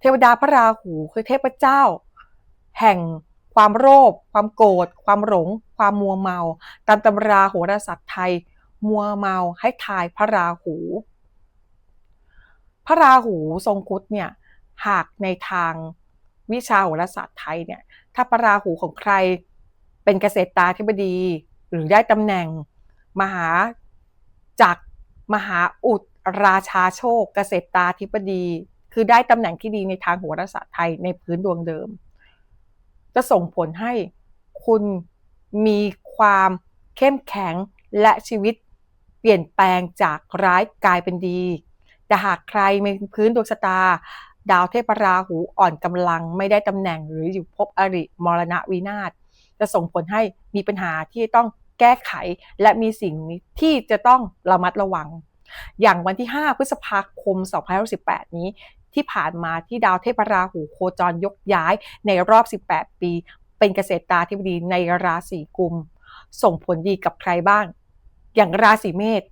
เทวดาพระราหูคือเทพเจ้า แห่งความโลภความโกรธความหลง ความมัวเมา ตามตำราโหราศาสตร์ไทย มัวเมาให้ทายพระราหู พระราหูทรงคุดเนี่ยหากในทางวิชาโหราศาสตร์ไทยเนี่ยถ้าพระราหูของใครเป็นเกษตรตาธิบดี หรือได้ตำแหน่ง มหาจักรมหาอุดราชาโชค เกษตรตาธิบดี คือได้ตำแหน่งที่ดีในทางโหราศาสตร์ไทยในพื้นดวงเดิม จะส่งผลให้คุณมีความเข้มแข็งและชีวิตเปลี่ยนแปลงจากร้ายกลายเป็นดี แต่หากใครมีพื้นดวงชะตา ดาวเทพราหูอ่อนกำลังไม่ได้ตำแหน่งหรืออยู่พบอริมรณะวินาศจะส่งผลให้มีปัญหาที่ต้องแก้ไขและมีสิ่งที่จะต้องระมัดระวัง อย่างวันที่ 5 พฤษภาคม2018 นี้ ที่ผ่านมาที่ดาวเทพราหูโคจรยกย้ายในรอบ 18 ปี เป็นเกษตรตาธิบดีในราศีกุม ส่งผลดีกับใครบ้าง อย่างราศีเมษ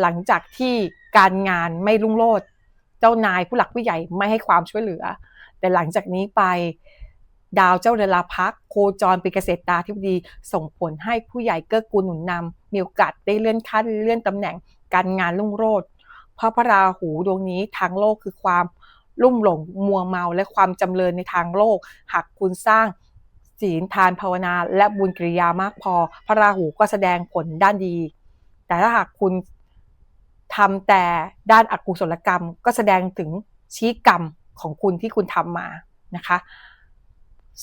หลังจากที่การงานไม่รุ่งโรจน์เจ้านายผู้หลักผู้ใหญ่ไม่ให้ความช่วยเหลือ แต่หลังจากนี้ไปดาวเจ้าเดลาพักโคจรเป็นเกษตรตาธิบดีส่งผลให้ผู้ใหญ่เกื้อกูลหนุนนำมีโอกาสได้เลื่อนขั้นเลื่อนตำแหน่งการงานรุ่งโรจน์ เพราะพระราหูดวงนี้ทางโลกคือความลุ่มหลงมัวเมาและความจำเริญในทางโลก หากคุณสร้างศีลทานภาวนา และบุญกิริยามากพอ พระราหูก็แสดงผลด้านดี แต่ถ้าหากคุณทำแต่ด้านอกุศลกรรม ก็แสดงถึงชี้กรรมของคุณที่คุณทำมานะคะ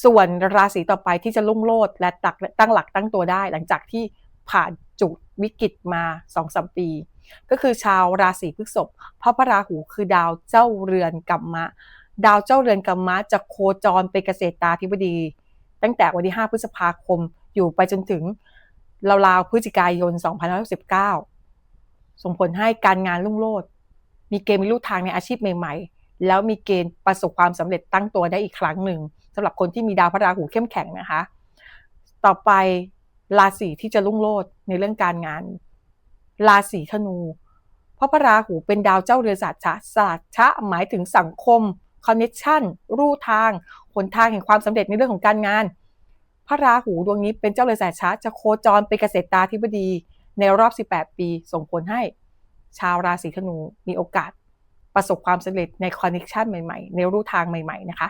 ส่วนราศีต่อไปที่จะลุ่งโลดและตักตั้งหลักตั้งตัวได้ หลังจากที่ผ่านจุดวิกฤตมาสองสมปี ก็คือชาวราศีพฤษภพระพระราหูคือดาวเจ้าเรือนกัมมะ ดาวเจ้าเรือนกัมมะจะโคจรเป็นเกษตรตาธิบดี ตั้งแต่วันที่ 5 พฤษภาคมอยู่ไปจนถึงราวๆพฤศจิกายน 2519ส่งผลให้การงานรุ่งโรจน์มีเกณฑ์มีลูกทางในอาชีพใหม่ๆ แล้วมีเกณฑ์ประสบความสำเร็จตั้งตัวได้อีกครั้งหนึ่งสำหรับคนที่มีดาวพระราหูเข้มแข็งนะคะ ต่อไปราศีที่จะรุ่งโรจน์ในเรื่องการงาน ราศีธนู เพราะพระราหูเป็นดาวเจ้าเรือศาสตร์ศาสตร์ชะหมายถึงสังคมคอนเนคชั่นรูทางหนทางแห่งความสำเร็จในเรื่องของการงาน พระราหูดวงนี้เป็นเจ้าเรือศาสตร์ชะจะโคจรเป็นเกษตรตาธิบดีในรอบ 18 ปี ส่งผลให้ชาวราศีธนูมีโอกาสประสบความสำเร็จในคอนเนคชันใหม่ๆ ในรูทางใหม่ ๆ นะคะ